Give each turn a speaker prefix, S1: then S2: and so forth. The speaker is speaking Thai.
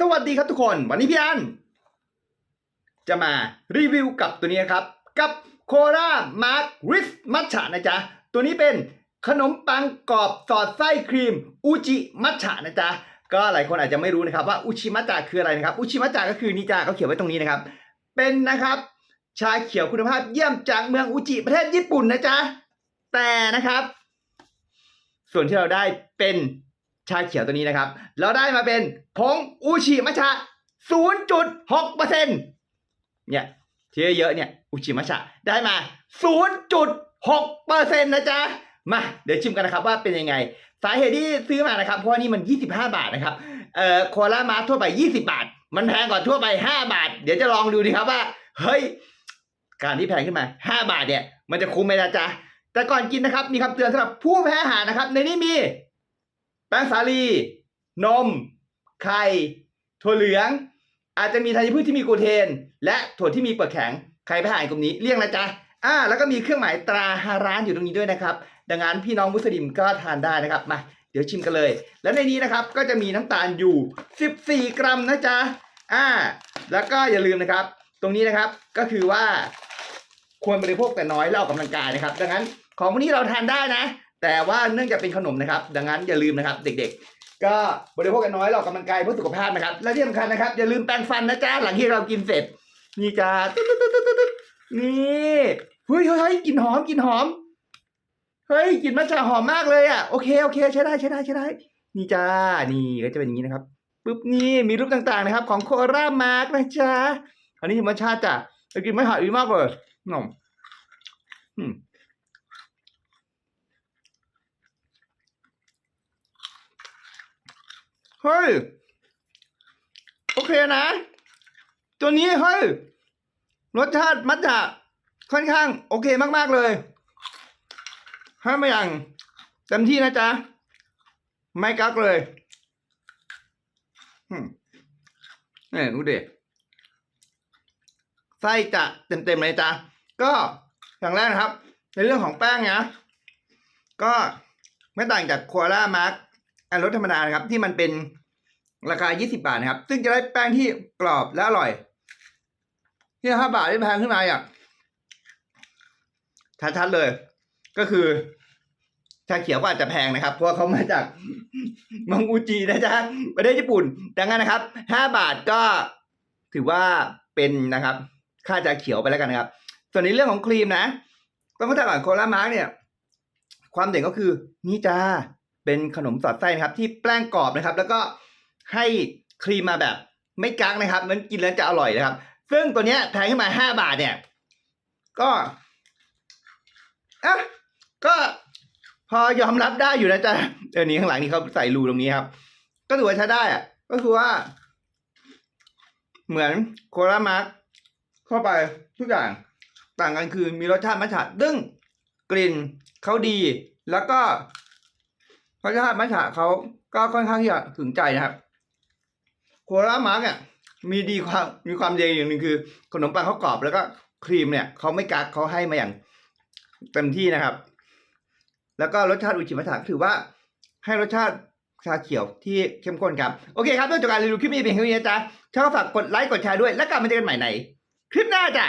S1: สวัสดีครับทุกคน วันนี้พี่อัน จะมารีวิวกับตัวนี้ครับ กับโครามาร์ริสมัชฉะนะจ๊ะ ตัวนี้เป็นขนมปังกรอบสอดไส้ครีมอุจิมัชฉะนะจ๊ะ ก็หลายคนอาจจะไม่รู้นะครับว่าอุชิมัชฉะคืออะไรนะครับ อุชิมัชฉะก็คือนี่จ้าเขาเขียนไว้ตรงนี้นะครับ เป็นนะครับชาเขียวคุณภาพเยี่ยมจากเมืองอุจิประเทศญี่ปุ่นนะจ๊ะ แต่นะครับ ส่วนที่เราได้เป็น ชาเขียวตัวนี้นะครับ เราได้มาเป็นผงอูชิมัชะ 0.6%เนี่ยที่เยอะเนี่ยอูชิมัชะได้มา 0.6%นะจ๊ะ มาเดี๋ยวชิมกันนะครับว่าเป็นยังไง สาเหตุที่ซื้อมานะครับ เพราะว่านี่มัน 25 บาทนะครับ เอ่อโคลามาทั่วไป 20 บาท มันแพงกว่าทั่วไป 5 บาท เดี๋ยวจะลองดูดีครับว่า เฮ้ย การที่แพงขึ้นมา 5 บาทเนี่ย มันจะคุ้มไหมนะจ๊ะ แต่ก่อนกินนะครับ มีคำเตือนสำหรับผู้แพ้อาหารนะครับ ในนี้มี แป้งสาลี นม ไข่ ถั่วเหลือง อาจจะมีธัญพืชที่มีกลูเทน และถั่วที่มีเปลือกแข็ง ใครแพ้อาหารกลุ่มนี้เลี่ยงนะจ๊ะอ่าแล้วก็มีเครื่องหมายตราฮาร้านอยู่ตรงนี้ด้วยนะครับ ดังนั้นพี่น้องมุสลิมก็ทานได้นะครับมาเดี๋ยวชิมกันเลย และในนี้นะครับก็จะมีน้ำตาลอยู่ 14 กรัมนะจ๊ะอ่า แล้วก็อย่าลืมนะครับ ตรงนี้นะครับก็คือว่าควรบริโภคแต่น้อยแล้วออกกำลังกายนะครับ ดังนั้นของพวกนี้เราทานได้นะ แต่ว่าเนื่องจากเป็นขนมนะครับ ดังนั้นอย่าลืมนะครับ เด็กๆ ก็บริโภคกันน้อยเราออกกำลังกายเพื่อสุขภาพนะครับ และที่สำคัญนะครับ อย่าลืมแปรงฟันนะจ๊ะหลังที่เรากินเสร็จ นี่จ้าตึ๊ดตึ๊ดตึ๊ดตึ๊ดตึ๊ดนี่เฮ้ยเฮ้ยเฮ้ยกลิ่นหอมกลิ่นหอมเฮ้ยกลิ่นมัทฉะหอมมากเลยอะโอเคโอเค ใช้ได้ใช้ได้ใช้ได้ นี่จ้านี่ก็จะเป็นอย่างนี้นะครับปุ๊บนี่มีรูปต่างๆนะครับ ของโครามาร์กนะจ๊ะอันนี้ธรรมชาติจ้ะกินไม่หายดีมากเลยนมอืม เฮ้ย โอเคนะ ตัวนี้เฮ้ย รสชาติมัทฉะค่อนข้าง โอเคมาก ๆ เลยให้มาอย่างเต็มที่นะจ๊ะ ไม่กักเลยอืมนี่ดูดิไส้จะเต็มๆเลยจ้ะก็อย่างแรกนะครับ ในเรื่องของแป้งนะก็ไม่ต่างจากโคอาล่ามาร์กอันรสธรรมดานะครับ ที่มันเป็น ราคา 20 บาทนะครับ ซึ่งจะได้แป้งที่กรอบและอร่อย ที่ห้าบาทที่แพงขึ้นมาอย่างชัดๆเลย ก็คือชาเขียวก็อาจจะแพงนะครับ เพราะเขามาจากมังอูจีนะจ๊ะประเทศญี่ปุ่น ดังนั้นนะครับห้าบาทก็ถือว่าเป็นนะครับ ค่าชาเขียวไปแล้วกันนะครับ ส่วนในเรื่องของครีมนะ ต้องเข้าใจก่อนโคลามาร์กเนี่ย ความเด่นก็คือนี่จ้าเป็นขนมสอดไส้นะครับ ที่แป้งกรอบนะครับ แล้วก็ ให้ครีมมาแบบไม่กักนะครับมันกินแล้วจะอร่อยนะครับ ซึ่งตัวเนี้ยแพงขึ้นมาห้าบาทเนี่ย ก็อะก็พอยอมรับได้อยู่นะจ๊ะเออนี้ข้างหลังนี่เขาใส่รูตรงนี้ครับ ก็ถือว่าใช้ได้อะก็คือว่า เหมือนโคลามาร์กเข้าไปทุกอย่างต่างกันคือมีรสชาติมัทฉะดึ้งกลิ่นเขาดี แล้วก็รสชาติมัทฉะเขาก็ค่อนข้างที่จะถึงใจนะครับ โคลามาร์กเนี่ยมีดีความมีความเดีอย่างหนึ่งคือขนมปังเขากรอบแล้วก็ครีมเนี่ยเขาไม่กักเขาให้มาอย่างเต็มที่นะครับ แล้วก็รสชาติอุจิมัทะก็ถือว่าให้รสชาติชาเขียวที่เข้มข้นครับ โอเคครับด้วยจากการรีวิวคลิปนี้เป็นเท่านี้จ๊ะชอบฝากกดไลค์กดแชร์ด้วย แล้วกลับมาเจอกันใหม่ในคลิปหน้าจ้ะ